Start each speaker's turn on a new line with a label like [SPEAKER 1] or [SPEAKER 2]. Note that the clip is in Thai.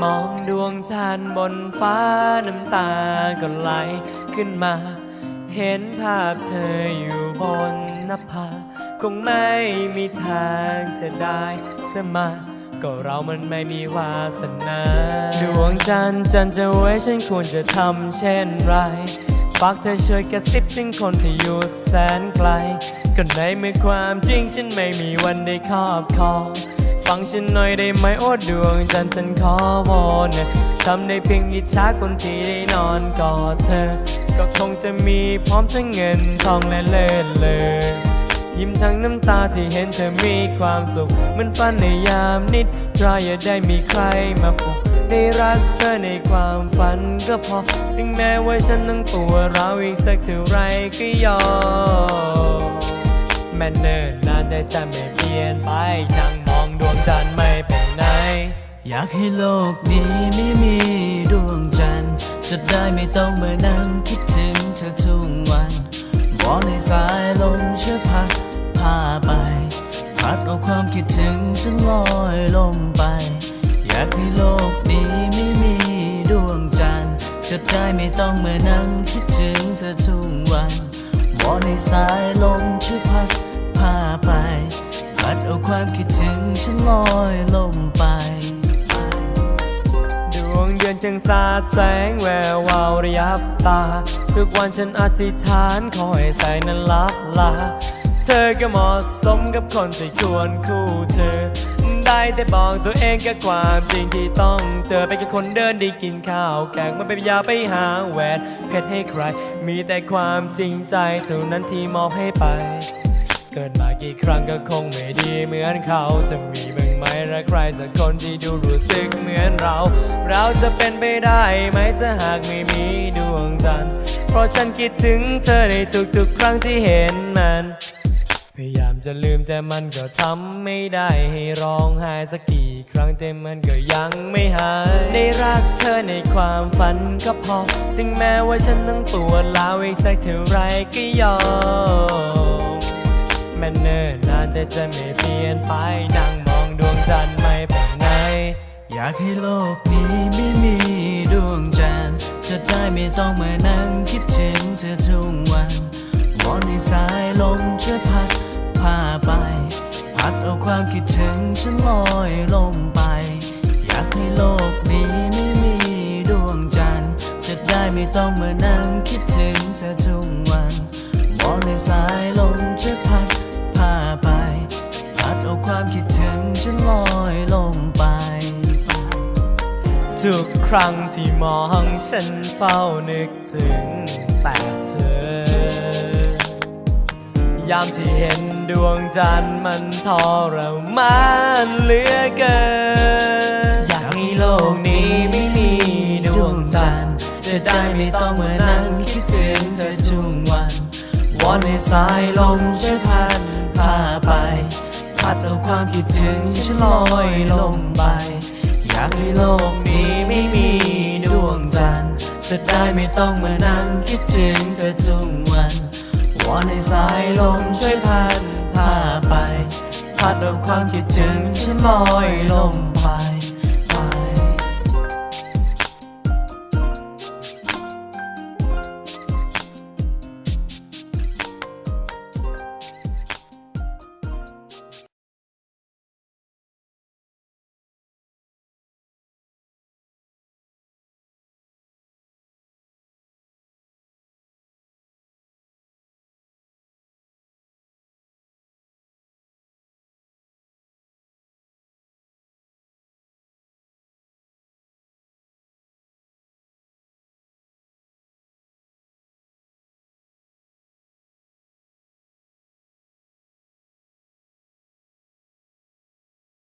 [SPEAKER 1] มองดวงจันทร์บนฟ้าน้ำตาก็ไหลขึ้นมา เห็นภาพเธออยู่บนหน้าผาคงไม่มีทางจะได้จะมา ก็เรามันไม่มีวาสนา ดวงจันทร์จันทร์จะไว้ฉันควรจะทำเช่นไรฝากเธอช่วยกระซิบถึงคนที่อยู่แสนไกล ก็ในเมื่อความจริงฉันไม่มีวันได้ครอบครอง ฟังฉันหน่อยได้ไหมโอ้ดวงจันทร์ฉันขอวอนทำได้เพียงอิจฉาคนที่ได้นอนกอดเธอ ก็คงจะมีพร้อมทั้งเงินทองและเลิศเลยยิ้มทั้งน้ำตาที่เห็นเธอมีความสุขมันฝันในยามนิดตราอย่าได้มีใครมาปลุกได้รักเธอในความฝันก็พอ ถึงแม้ว่าฉันต้องตัวเราวอีกสักเท่าไรก็ยอมแม้เนิ่นนานแต่จะไม่เปลี่ยนไปนั่ง จันทร์ไม่ไปไหน
[SPEAKER 2] อยากให้โลกนี้ไม่มีดวงจันทร์ จะได้ไม่ต้องมานั่งคิดถึงเธอทุกวันบอกในสายลมช่วยพัดพาไป พัดเอาความคิดถึงฉันลอยลมไป อยากให้โลกนี้ไม่มีดวงจันทร์ จะได้ไม่ต้องมานั่งคิดถึงเธอทุกวันบอกในสายลม เอาความคิดถึงฉันลอยลมไป
[SPEAKER 1] ดวงเดือนจึงสาดแสงแวววาวระยับตา ทุกวันฉันอธิษฐานขอให้ใจนั้นลับลา เธอก็เหมาะสมกับคนที่ควรคู่เธอ ได้แต่บอกตัวเองกับความจริงที่ต้องเจอไปกับคนเดินได้กินข้าวแกงมันเป็นยาไปหาแหวนเพชรให้ใคร มีแต่ความจริงใจเท่านั้นที่มอบให้ไป เกิดมากี่ครั้งก็คงไม่ดีเหมือนเขาจะมีบ้างไหมรักใครสักคนที่ดูรู้สึกเหมือนเรา เราจะเป็นไปได้ไหมถ้าหากไม่มีดวงจันทร์เพราะฉันคิดถึงเธอในทุกๆ ครั้งที่เห็นมัน พยายามจะลืมแต่มันก็ทำไม่ได้ให้ร้องไห้สักกี่ครั้งแต่มันก็ยังไม่หาย ได้รักเธอในความฝันก็พอ ถึงแม้ว่าฉันต้องปวดร้าวอีกสักเท่าไรก็ยอม แม้เนิ่นนานแต่จะไม่เปลี่ยนไปนั่งมองดวงจันทร์ไม่ไปไหน
[SPEAKER 2] อยากให้โลกนี้ไม่มีดวงจันทร์จะได้ไม่ต้องมานั่งคิดถึงเธอทุกวันบอนในสายลมช่วยพัดพาไป พัดเอาความคิดถึงฉันลอยลมไป อยากให้โลกนี้ไม่มีดวงจันทร์จะได้ไม่ต้องมานั่งคิดถึงเธอทุกวันบอนในสายลม ค
[SPEAKER 1] รั้งที่มองฉันเฝ้านึกถึงแต่เธอยามที่เห็นดวงจันทร์มันทรมานเหลือเกิน อยากให้โลกนี้ไม่มีดวงจันทร์
[SPEAKER 2] จะได้ไม่ต้องมานั่งคิดถึงเธอทุกวัน วอนให้สายลมช่วยพัดพาไป พัดเอาความคิดถึงฉันลอยลมไปากให้โลกนี้ไม่มีดวงจันทร์จะได้ไม่ต้องมานั่งคิดถึงเธอทุกวันวอนให้สายลมช่วยพัดพาไป พัดเอาความคิดถึงฉันลอยลมไป